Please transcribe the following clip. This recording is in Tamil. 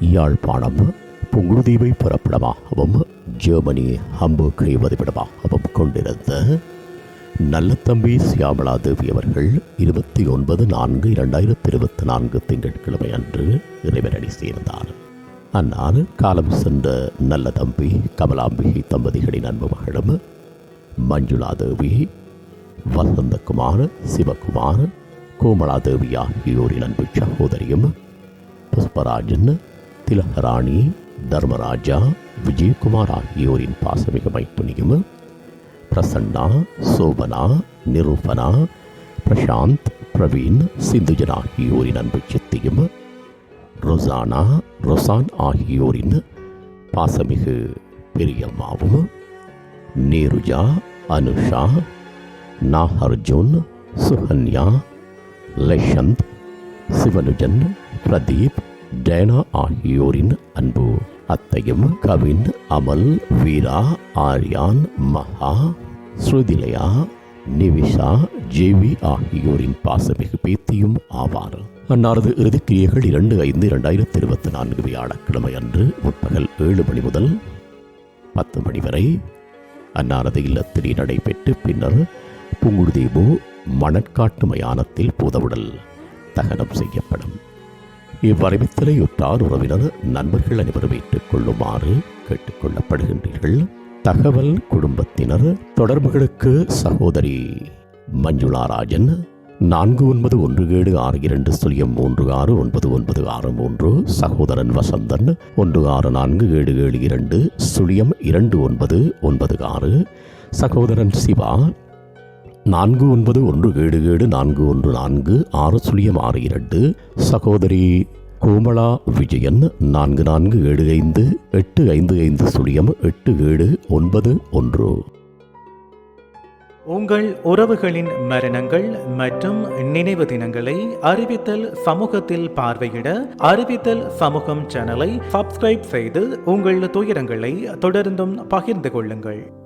யாழ்ப்பாணம் புங்குடுதீவை புறப்படமாகவும் ஜெர்மனி ஹம்பூக்கை வதிவிடமாகவும் கொண்டிருந்த நல்லத்தம்பி சியாமலா தேவி அவர்கள் இருபத்தி ஒன்பது நான்கு இரண்டாயிரத்தி இருபத்தி நான்கு திங்கட்கிழமை அன்று இறைவனடி சேர்ந்தார். அந்நாள் காலம் சென்ற நல்ல தம்பி கமலாம்பிகை தம்பதிகளின் அன்பு மகளும் மஞ்சுளா தேவி வசந்தகுமார் சிவகுமார் கோமலா தேவி ஆகியோரின் அன்பு சகோதரியும் புஷ்பராஜன் திலகராணி தர்மராஜா விஜயகுமார் ஆகியோரின் பாசமிகு மைத்துனியும் பிரசன்னா சோபனா நிரூபனா பிரசாந்த் பிரவீன் சிந்துஜன் ஆகியோரின் அன்பு சித்தியும் ரொசானா ரொசான் ஆகியோரின் பாசமிகு பெரியம்மாவும் நேருஜா அனுஷா நாகார்ஜுன் சுகன்யா லஷந்த் சிவனுஜன் பிரதீப் டேனா ஆகியோரின் அன்பு அத்தையும் கவின் அமல் வீரா ஆர்யான் மகா ஸ்ருதிலயா நிவிஷா ஜேவி ஆகியோரின் பாசமிகு பேத்தியும் ஆவார். அன்னாரது இறுதிக்கிரியைகள் இரண்டு ஐந்து இரண்டாயிரத்தி இருபத்தி நான்கு வியாழக்கிழமை அன்று முற்பகல் ஏழு மணி முதல் பத்து மணி வரை அன்னாரது இல்லத்தில் நடைபெற்று பின்னர் புங்குடுதீபு மணற்காட்டு மயானத்தில் புதவுடல் தகனம் செய்யப்படும். இவ்வறிவித்தலை உற்றார் உறவினர் நண்பர்கள் அனைவரும் ஏற்றுக்கொள்ளுமாறு கேட்டுக்கொள்ளப்படுகின்றீர்கள். தகவல் குடும்பத்தினர் தொடர்புகளுக்கு சகோதரி மஞ்சுளா ராஜன் நான்கு ஒன்பது ஒன்று ஏழு ஆறு இரண்டு சுழியம் மூன்று ஆறு ஒன்பது ஒன்பது ஆறு மூன்று சகோதரன் வசந்தன் ஒன்று ஆறு நான்கு ஏழு ஏழு இரண்டு சுழியம் இரண்டு ஒன்பது ஒன்பது ஆறு சகோதரன் சிவா நான்கு ஒன்பது ஒன்று ஏழு ஏழு நான்கு ஒன்று நான்கு ஆறு சுழியம் ஆறு இரண்டு. சகோதரி கோமலா விஜயன் நான்கு நான்கு ஏழு ஐந்து எட்டு ஐந்து ஐந்து சுழியம் எட்டு ஏழு ஒன்பது ஒன்று. உங்கள் உறவுகளின் மரணங்கள் மற்றும் நினைவு தினங்களை அறிவித்தல் சமூகத்தில் பார்வையிட அறிவித்தல் சமூகம் சேனலை சப்ஸ்கிரைப் செய்து உங்கள் துயரங்களை தொடர்ந்தும் பகிர்ந்து கொள்ளுங்கள்.